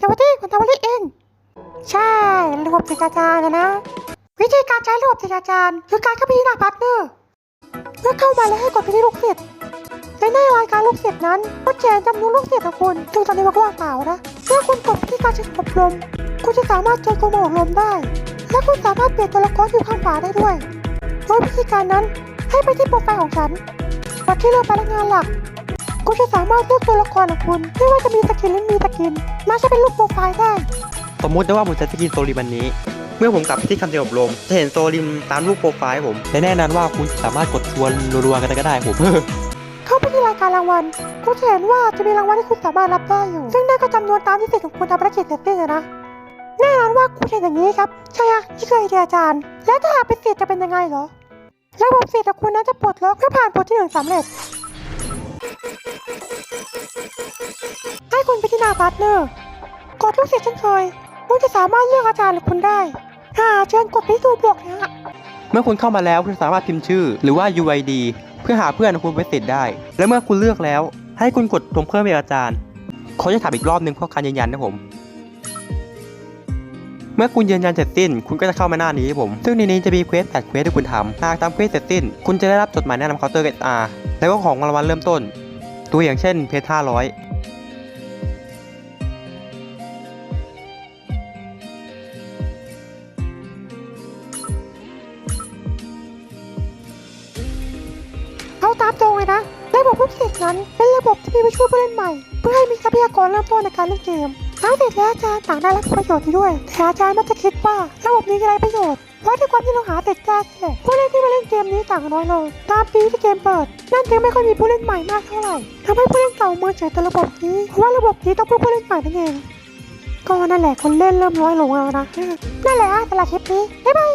สวัสดีคุณทาวารีเอง ใช่ระบบสิทธิ์อาจารย์นะ วิธีการใช้ระบบสิทธิ์อาจารย์คือการเข้าไปที่หน้าพาร์ทเนอร์เมื่อเข้ามาแล้วให้กดไปที่ลูกศิษย์ในหน้ารายการลูกศิษย์นั้นก็แจกจำนวนลูกศิษย์ของคุณซึ่งตอนนี้มันก็ว่างเปล่านะเมื่อคุณกดที่การใช้อบรม คุณจะสามารถเจอคนมอบรมได้ และคุณสามารถเปลี่ยนตัวละครอยู่ข้างขวาได้ด้วยโดยวิธีการนั้นให้ไปที่โปรไฟล์ของฉันกดที่เลือกพนักงานหลัก คุณจะสามารถเลือกตัวละครของคุณไม่ว่าจะมีสกินหรือมีสกินมาใช้เป็นรูปโปรไฟล์ได้ สมมุติได้ว่าผมจะสกินโซลิมอันนี้ เมื่อผมกลับไปที่คำเดียวอบรมจะเห็นโซลิมตามรูปโปรไฟล์ผมและแน่นอนว่าคุณสามารถกดชวนรัวๆกันก็ได้ผม เข้าไปที่รายการรางวัลคุณจะเห็นว่าจะมีรางวัลที่คุณสามารถรับได้อยู่ ซึ่งนั่นก็จำนวนตามที่สิทธิ์ของคุณทำภารกิจเสร็จสิ้นเลยนะแน่นอนว่าคุณเห็นอย่างนี้ครับใช่อะที่เคยเรียนอาจารย์ แล้วถ้าหากเป็นสิทธิ์จะเป็นยังไงเหรอระบบสิทธิ์ของคุณนั้นจะปลดล็อกเมื่อผ่านบทที่หนึ่งสำเร็จ ให้คุณไปที่หน้าพาร์ทเนอร์กดลูกศิษย์เช่นเคยคุณจะสามารถเลือกอาจารย์หรือคุณได้อ่าเชิญกดปที่ตัวบวกนะฮะเมื่อคุณเข้ามาแล้วคุณสามารถพิมพ์ชื่อ หรือว่า UID เพื่อหาเพื่อนของคุณไปติดได้ และเมื่อคุณเลือกแล้ว ให้คุณกดตรงเพิ่มเป็นอาจารย์เขาจะถามอีกรอบนึงเพื่อการยืนยันนะผม เมื่อคุณยืนยันเสร็จสิ้น คุณก็จะเข้ามาหน้านี้ครับผม ซึ่งในนี้จะมีเควสแปดเควสที่คุณทำหากทำเควสเสร็จสิ้น คุณจะได้รับจดหมายแนะนำเคาน์เตอร์ SR แล้วก็ของรางวัลเริ่มต้น ตัวอย่างเช่นเพชร500เอาตามตรงเลยนะระบบลูกศิษนั้นเป็นระบบที่มีไว้ช่วยผู้เล่นใหม่ เพื่อให้มีทรัพยากรเริ่มต้นในการเล่นเกมทั้งเด็กและอาจารย์ต่างได้รับประโยชน์ด้วยแต่อาจารย์มักจะคิดว่าระบบนี้จะได้ประโยชน์เพราะด้วย ต้องหาเด็กยากแค่ผู้เล่นที่มาเล่นเกมนี้ต่างน้อยลงตามปีที่เกมเปิด นั่นจึงไม่ค่อยมีผู้เล่นใหม่มากเท่าไหร่ทำให้ผู้เล่นเก่าเมือเฉยแต่ระบบนี้เพราะว่าระบบนี้ต้องเพื่อผู้เล่นใหม่นั่นเองก็นั่นแหละคนเล่นเริ่มน้อยลงแล้วนะนั่นแหละสำหรับคลิปนี้บ๊ายบาย